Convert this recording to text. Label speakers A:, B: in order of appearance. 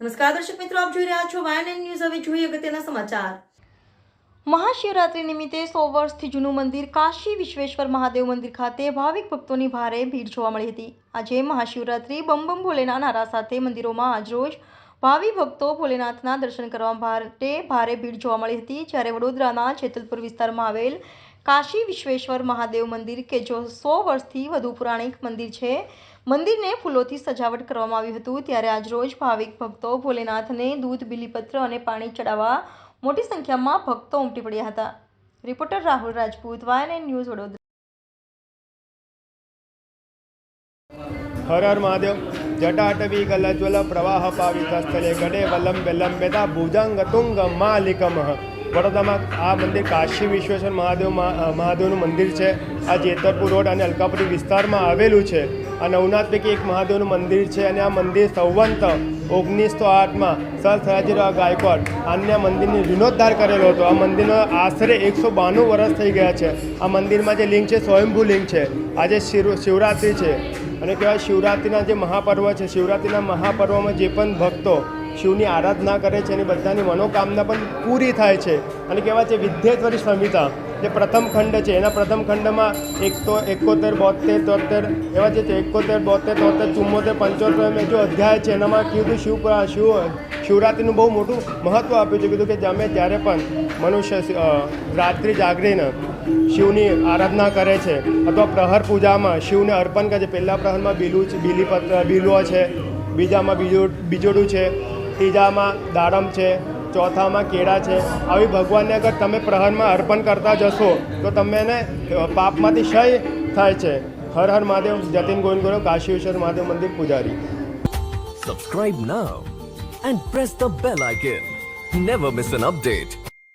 A: નમસ્કાર દર્શક મિત્રો, આપ જોઈ રહ્યા છો વાયન ન્યૂઝ હવે જોઈએ અગત્યના સમાચાર. મહાશિવરાત્રી નિમિત્તે સો વર્ષથી જૂનું મંદિર કાશી વિશ્વેશ્વર મહાદેવ મંદિર ખાતે ભાવિક ભક્તોની ભારે ભીડ જોવા મળી હતી. આજે મહાશિવરાત્રી બમ બમ ભોલેના નારા સાથે મંદિરોમાં આજરોજ ભાવિ ભક્તો ભોલેનાથના દર્શન કરવા માટે ભારે ભીડ જોવા મળી હતી. જ્યારે વડોદરાના જેતલપુર વિસ્તારમાં આવેલ કાશી વિશ્વેશ્વર મહાદેવ મંદિર, કે જો સો વર્ષથી વધુ પૌરાણિક મંદિર છે, મંદિરને ફૂલોથી સજાવટ કરવામાં આવ્યું હતું. ત્યારે આજરોજ ભાવિક ભક્તો ભોલેનાથને દૂધ, બિલીપત્ર અને પાણી ચડાવવા મોટી સંખ્યામાં ભક્તો ઉમટી પડ્યા હતા. રિપોર્ટર રાહુલ રાજપૂત વાયન ન્યૂઝ વડોદરા.
B: હર હર મહાદેવ. જટાટવી ગલજ્વલ પ્રવાહ પાવિતસ્થલે ગડે વલંબે લંબેતા ભુજંગ તુંગ માલિકમ. વડોદરામાં આ મંદિર કાશી વિશ્વેશ્વર મહાદેવ મહાદેવનું મંદિર છે. આ જેતરપુર રોડ અને અલકાપુરી વિસ્તારમાં આવેલું છે. આ નવનાથ પૈકી એક મહાદેવનું મંદિર છે અને આ મંદિર સંવંત ઓગણીસો આઠમાં સર સયાજીરાવ ગાયકવાડ અન્ય મંદિરની જીર્ણોદ્ધાર કરેલો હતો. આ મંદિરનો આશરે એકસો બાણું વર્ષ થઈ ગયા છે. આ મંદિરમાં જે લિંગ છે, સ્વયંભૂ લિંગ છે. આજે શિવ શિવરાત્રિ છે. અને કહેવાય શિવરાત્રિના જે મહાપર્વ છે, શિવરાત્રિના મહાપર્વમાં જે પણ ભક્તો શિવની આરાધના કરે છે એની બધાની મનોકામના પણ પૂરી થાય છે. અને કહેવાય છે વિદ્યેશ્વરી સંહિતા જે પ્રથમ ખંડ છે, એના પ્રથમ ખંડમાં એક તો એકોતેર બોતેર તોતેર એવા જે એકોતેર બોતેર તોતેર ચુમ્મોતેર, પંચોતેર, એમ જો અધ્યાય છે, એનામાં કીધું શિવ શિવ શિવરાત્રિનું બહુ મોટું મહત્ત્વ આપ્યું છે, કીધું કે અમે જ્યારે પણ મનુષ્ય રાત્રિ જાગરીને શિવની આરાધના કરે છે. અથવા પ્રહર પૂજામાં શિવને અર્પણ કરે છે. પહેલા પ્રહરમાં બીલું છે, બીલીપત્ર, બીલો છે, બીજામાં બીજો, બીજોડું છે. ત્રીજામાં દાડમ છે, ચોથામાં કેળા છે. આવી ભગવાનને અગર તમે પ્રહરમાં અર્પણ કરતા જશો, તો તમને પાપમાંથી ક્ષય થાય છે. હર હર મહાદેવ, જતીન ગોવિંદ કાશીશ્વર મહાદેવ મંદિર પૂજારી.
C: Subscribe now and press the bell icon never miss an update.